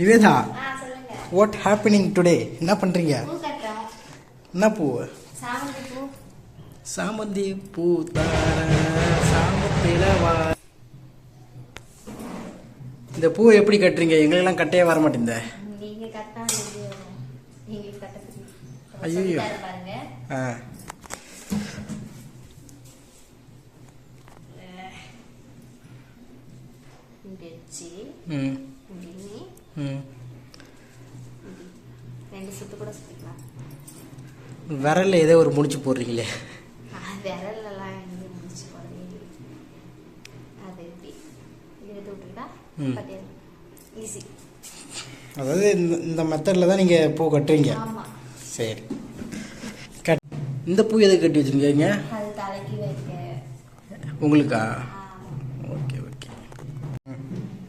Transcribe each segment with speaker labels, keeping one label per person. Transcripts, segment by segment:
Speaker 1: Nivetha what happening today என்ன பண்ணுறீங்க என்ன பூ?
Speaker 2: சாமந்தி பூ.
Speaker 1: சாமந்தி பூ தார சாமத்தில வா. இந்த பூவை எப்படி கட்டுறீங்க? எங்களுக்கெல்லாம் கட்டையே வர மாட்டேங்குதே.
Speaker 2: பாருங்க
Speaker 1: ஆ. ம்.
Speaker 2: ரெண்டு சுத்து கூட சுத்திக்கலாம்
Speaker 1: விரல்ல ஏதோ ஒரு முடிச்சு போடுறீங்களே.
Speaker 2: ஆ, விரல்லலாம் எங்க முடிச்சு போடுறது அது எடுத்து விட்டுக்கிட்டா. கட்டிடலாம் ஈஸி
Speaker 1: அதாவது இந்த இந்த மெத்தடில் தான் நீங்கள் பூ கட்டுவீங்க
Speaker 2: ஆமா.
Speaker 1: சரி. கட் இந்த பூ எதுக்கு கட்டி வச்சுருக்கீங்க? உங்களுக்கா. Okay okay.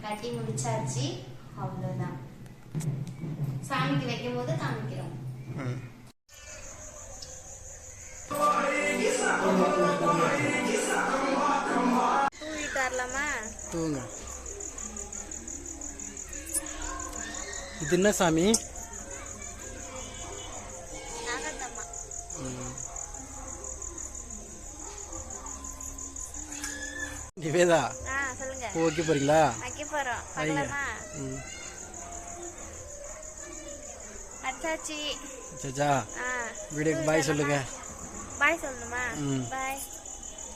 Speaker 2: கட்டி முடிச்சாச்சு. சாமிக்கு வைக்கும் போது காமிக்கிறோம். தூவிட்டு வரலாமா
Speaker 1: தூங்க. இது என்ன சாமி? நிவேதா? வைக்க போறீங்களா?
Speaker 2: வைக்க போறோம். அச்சாச்சி.
Speaker 1: சச்சா
Speaker 2: ஆ.
Speaker 1: வீடியோக்கு பாய் சொல்லுங்க.
Speaker 2: பாய் சொல்லணுமா. பாய்.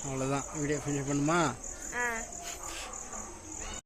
Speaker 1: அவ்வளோதான் வீடியோ ஃபினிஷ் பண்ணுமா?